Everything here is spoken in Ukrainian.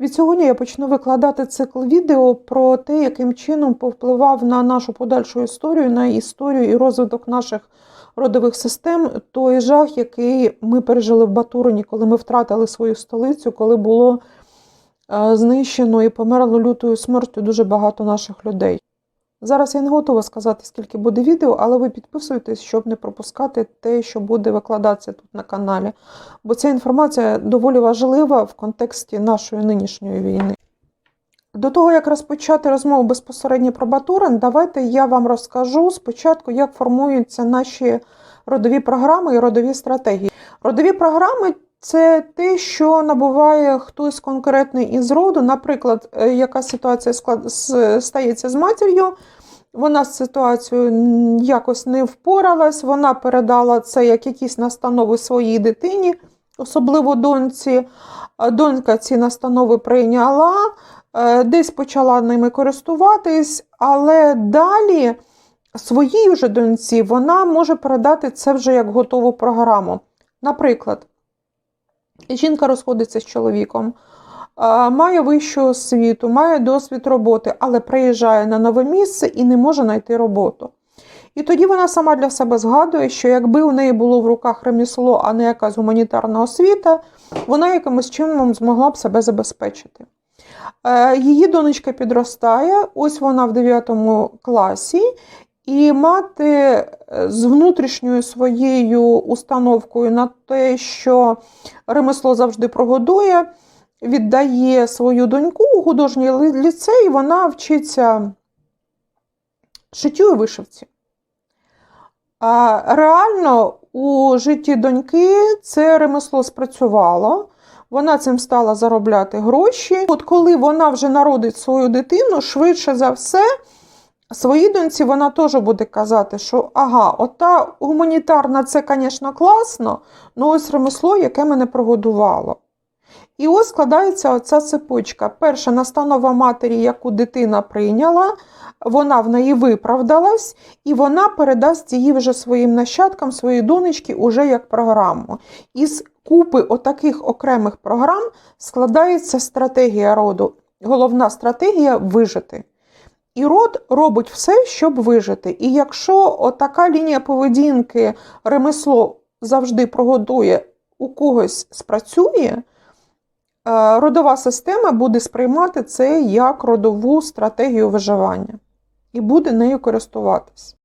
Від сьогодні я почну викладати цикл відео про те, яким чином повпливав на нашу подальшу історію, на історію і розвиток наших родових систем той жах, який ми пережили в Батурині, коли ми втратили свою столицю, коли було е, знищено і померло лютою смертю дуже багато наших людей. Зараз я не готова сказати, скільки буде відео, але ви підписуйтесь, щоб не пропускати те, що буде викладатися тут на каналі. Бо ця інформація доволі важлива в контексті нашої нинішньої війни. До того, як розпочати розмову безпосередньо про Батурин, давайте я вам розкажу спочатку, як формуються наші родові програми і родові стратегії. Родові програми це те, що набуває хтось конкретний із роду. Наприклад, е, яка ситуація стається з матір'ю, вона з ситуацією якось не впоралась, вона передала це як якісь настанови своїй дитині, особливо доньці. Донька ці настанови прийняла, е, десь почала ними користуватись, але далі своїй вже доньці вона може передати це вже як готову програму. Наприклад, жінка розходиться з чоловіком, має вищу освіту, має досвід роботи, але приїжджає на нове місце і не може знайти роботу. І тоді вона сама для себе згадує, що якби у неї було в руках ремісло, а не якась гуманітарна освіта, вона якимось чином змогла б себе забезпечити. Е, Її донечка підростає, ось вона в 9 класі, і мати е, з внутрішньою своєю установкою на те, що ремесло завжди прогодує, віддає свою доньку у художній ліцей, вона вчиться шиттю і вишивці. А реально у житті доньки це ремесло спрацювало. Вона цим стала заробляти гроші. От коли вона вже народить свою дитину, швидше за все, своїй доньці вона теж буде казати, що ага, ота гуманітарна це, звісно, класно, але ось ремесло, яке мене прогодувало. І ось складається оця цепочка. Перша настанова матері, яку дитина прийняла, вона в неї виправдалась, і вона передасть її вже своїм нащадкам, своїй донечці, уже як програму. Із купи отаких окремих програм складається стратегія роду. Головна стратегія вижити. І род робить все, щоб вижити. І якщо отака лінія поведінки, ремесло завжди прогодує, у когось спрацює, е, родова система буде сприймати це як родову стратегію виживання і буде нею користуватись.